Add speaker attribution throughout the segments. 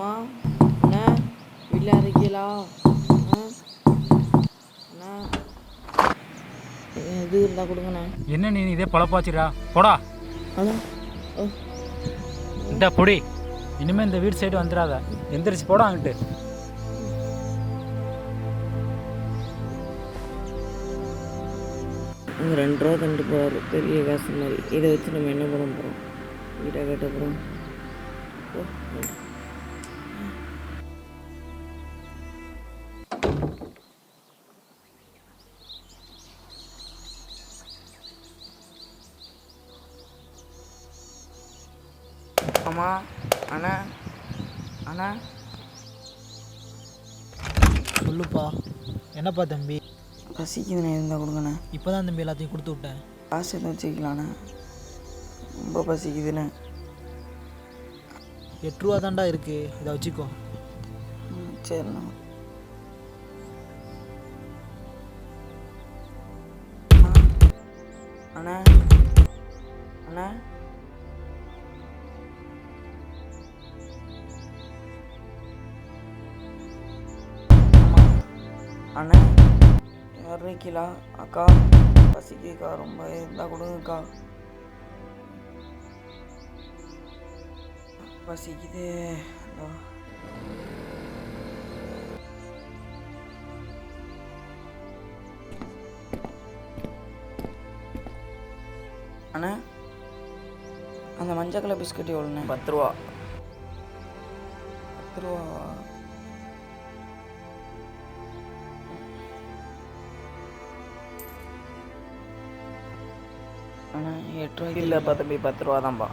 Speaker 1: அம்மா அண்ணா வீட்டில் இருக்கீங்களா? அண்ணா இது இருந்தால் கொடுங்கண்ணே
Speaker 2: என்ன நீ இதே பழப்பாச்சிரா போடா. இந்த பொடி. இனிமே இந்த வீடு சைடு வந்துடாத. எந்திரிச்சு போடா அங்கிட்டு.
Speaker 1: ரெண்டு ரூபா தண்டு போகிறாரு பெரிய காசு மாதிரி. இதை வச்சு நம்ம என்ன பண்ண போகிறோம் வீட்டை கட்ட போகிறோம் அம்மா அண்ணா அண்ணா.
Speaker 3: சொல்லுப்பா. என்னப்பா தம்பி?
Speaker 1: பசிக்குதுண்ணே இருந்தால் கொடுங்கண்ணே.
Speaker 3: இப்போ தான் தம்பி எல்லாத்தையும் கொடுத்து விட்டேன்.
Speaker 1: காசு எதுவும் வச்சுக்கலாண்ணே. ரொம்ப பசிக்குதுண்ணே.
Speaker 3: எட்டு ரூபா தான்டா இருக்கு. இதை வச்சுக்கோ.
Speaker 1: சரிண்ணா. அண்ணா அண்ணா. அண்ணா யார் இருக்கீங்களா அக்கா பசிக்குதுக்கா ரொம்ப இருந்தால் கொடுங்கக்கா. பசிக்குது. அண்ணா அந்த மஞ்சள் கலர் பிஸ்கட் எவ்வளோண்ணே? பத்து ரூபா. பத்து ரூபாவா? அண்ணா எட்டு ரூபாய்க்கு இல்லைப்பா தம்பி பத்து ரூபா தான்ப்பா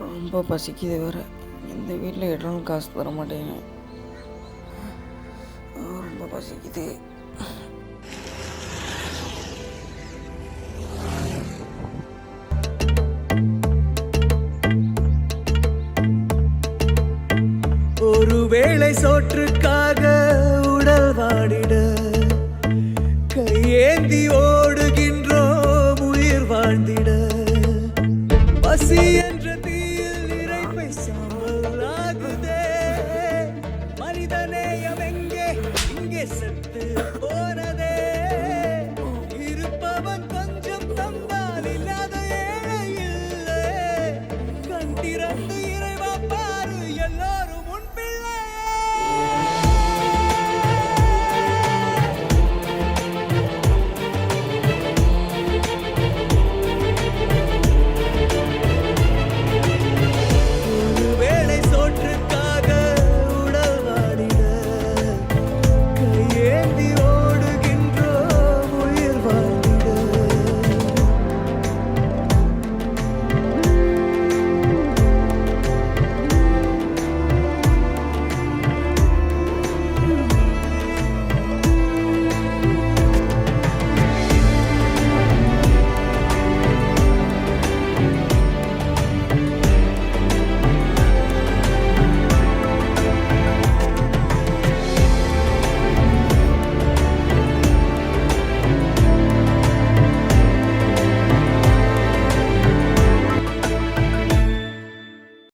Speaker 1: ரொம்ப பசிக்குது வேற. இந்த வீட்டில் எட்டும் காசு தர மாட்டேங்க ரொம்ப பசிக்குது.
Speaker 4: ஒருவேளை சோற்றுக்காக ஏந்தி ஓடுகின்றோம் உயிர் வாழ்ந்திட. பசி என்ற தீயில் நிறைப்பை சாவலாகுதே மனிதநேயம் எங்கே? இங்கே செத்து